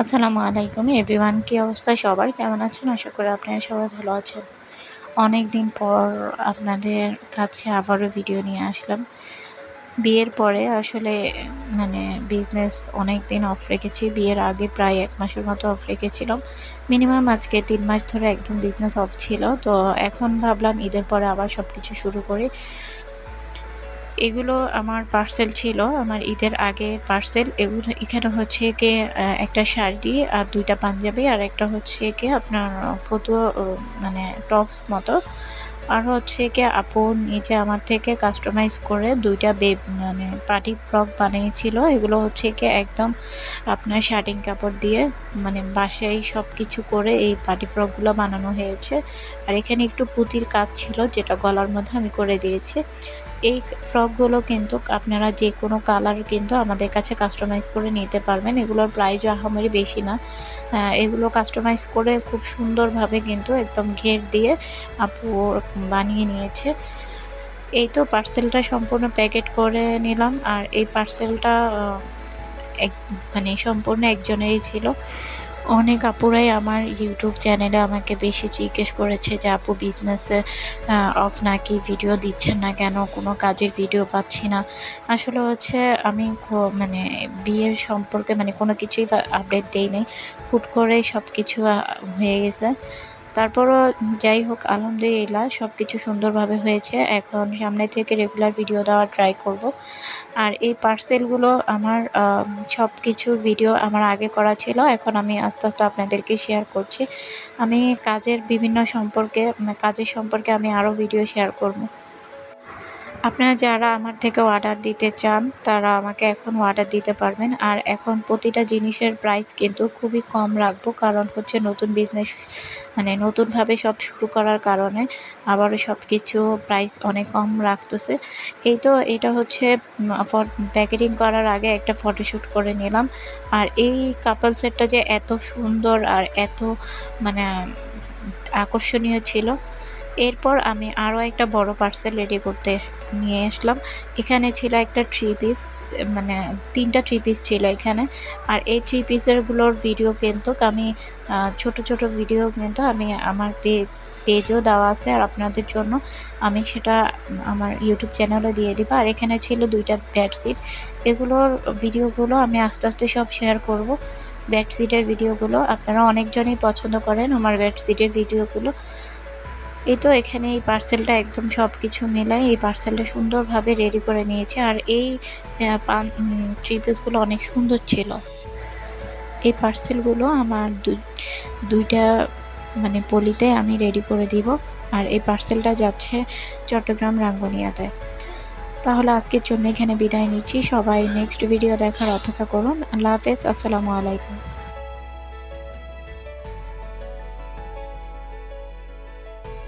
আসসালামু আলাইকুম এভরিওয়ান, কী অবস্থা সবার? কেমন আছেন? আশা করি আপনারা সবাই ভালো আছেন। অনেক দিন পর আপনাদের কাছে আবারও ভিডিও নিয়ে আসলাম। বিয়ের পরে আসলে মানে বিজনেস অনেক দিন অফ রেখেছি। বিয়ের আগে প্রায় এক মাসের মতো অফ রেখেছিলাম। মিনিমাম আজকে তিন মাস ধরে একদম বিজনেস অফ ছিল। তো এখন ভাবলাম ঈদের পরে আবার সব কিছু শুরু করি। এগুলো আমার পার্সেল ছিল, আমার ঈদের আগে পার্সেল এগুলো এখানে হচ্ছে কি একটা শাড়ি আর দুইটা পাঞ্জাবি আর একটা হচ্ছে কি আপনার ফটো মানে টপস মতো। আর হচ্ছে কি আপু নিজে আমার থেকে কাস্টমাইজ করে দুইটা বেব মানে পার্টি ফ্রক বানিয়েছিল। এগুলো হচ্ছে কি একদম আপনার শার্টিং কাপড় দিয়ে মানে বাসায় সব কিছু করে এই পার্টি ফ্রকগুলো বানানো হয়েছে। আর এখানে একটু পুঁতির কাজ ছিল, যেটা গলার মধ্যে আমি করে দিয়েছি। এই ফ্রকগুলো কিন্তু আপনারা যে কোনো কালার কিন্তু আমাদের কাছে কাস্টমাইজ করে নিতে পারবেন। এগুলোর প্রাইস আহামরি বেশি না। এগুলো কাস্টমাইজ করে খুব সুন্দরভাবে কিন্তু একদম ঘের দিয়ে আপু বানিয়ে নিয়েছে। এই তো পার্সেলটা সম্পূর্ণ প্যাকেট করে নিলাম। আর এই পার্সেলটা এক মানে সম্পূর্ণ একজনেরই ছিল। অনেক আপুরাই আমার ইউটিউব চ্যানেলে আমাকে বেশি জিজ্ঞেস করেছে যে, আপু বিজনেসে অফ নাকি? ভিডিও দিচ্ছেন না কেন? কোনো কাজের ভিডিও পাচ্ছি না। আসলে হচ্ছে আমি মানে বিয়ের সম্পর্কে মানে কোনো কিছুই আপডেট দেই নাই হুট করে সব কিছু হয়ে গেছে। তারপরও যাই হোক, আলহামদুলিল্লাহ সব কিছু সুন্দরভাবে হয়েছে। এখন সামনে থেকে রেগুলার ভিডিও দেওয়ার ট্রাই করব। আর এই পার্সেলগুলো আমার সব কিছুর ভিডিও আমার আগে করা ছিল। এখন আমি আস্তে আস্তে আপনাদেরকে শেয়ার করছি। আমি কাজের বিভিন্ন সম্পর্কে, কাজের সম্পর্কে আমি আরও ভিডিও শেয়ার করব। আপনারা যারা আমার থেকে অর্ডার দিতে চান, তারা আমাকে এখন অর্ডার দিতে পারবেন। আর এখন প্রতিটা জিনিসের প্রাইস কিন্তু খুবই কম রাখব, কারণ হচ্ছে নতুন বিজনেস মানে নতুনভাবে সব শুরু করার কারণে আবারও সব কিছু প্রাইস অনেক কম রাখতেছে। এই তো এটা হচ্ছে প্যাকেটিং করার আগে একটা ফটোশ্যুট করে নিলাম। আর এই কাপল সেটটা যে এত সুন্দর আর এত মানে আকর্ষণীয় ছিল এরপর আমি আরও একটা বড় পার্সেল রেডি করতে নিয়ে আসলাম। এখানে ছিল একটা থ্রি পিস মানে তিনটা থ্রি পিস ছিল এখানে। আর এই থ্রি পিসেরগুলোর ভিডিও কিন্তু আমি ছোট ছোট ভিডিও কিন্তু আমি আমার পে পেজও দেওয়া আছে। আর আপনাদের জন্য আমি সেটা আমার ইউটিউব চ্যানেলে দিয়ে দিব। আর এখানে ছিল দুইটা বেডশিট এগুলোর ভিডিওগুলো আমি আস্তে আস্তে সব শেয়ার করব। বেডশিটের ভিডিওগুলো আপনারা অনেকজনই পছন্দ করেন। আমার বেডশিটের ভিডিওগুলো এই তো এখানে এই পার্সেলটা একদম সব কিছু মেলায়, এই পার্সেলটা সুন্দরভাবে রেডি করে নিয়েছে। আর এই থ্রি পিসগুলো অনেক সুন্দর ছিল। এই পার্সেলগুলো আমার দুইটা মানে পলিতে আমি রেডি করে দিব। আর এই পার্সেলটা যাচ্ছে চট্টগ্রাম রাঙ্গুনিয়াতে। তাহলে আজকের জন্য এখানে বিদায় নিচ্ছি। সবাই নেক্সট ভিডিও দেখার অপেক্ষা করুন। আল্লাহ হাফেজ। আসসালামু আলাইকুম।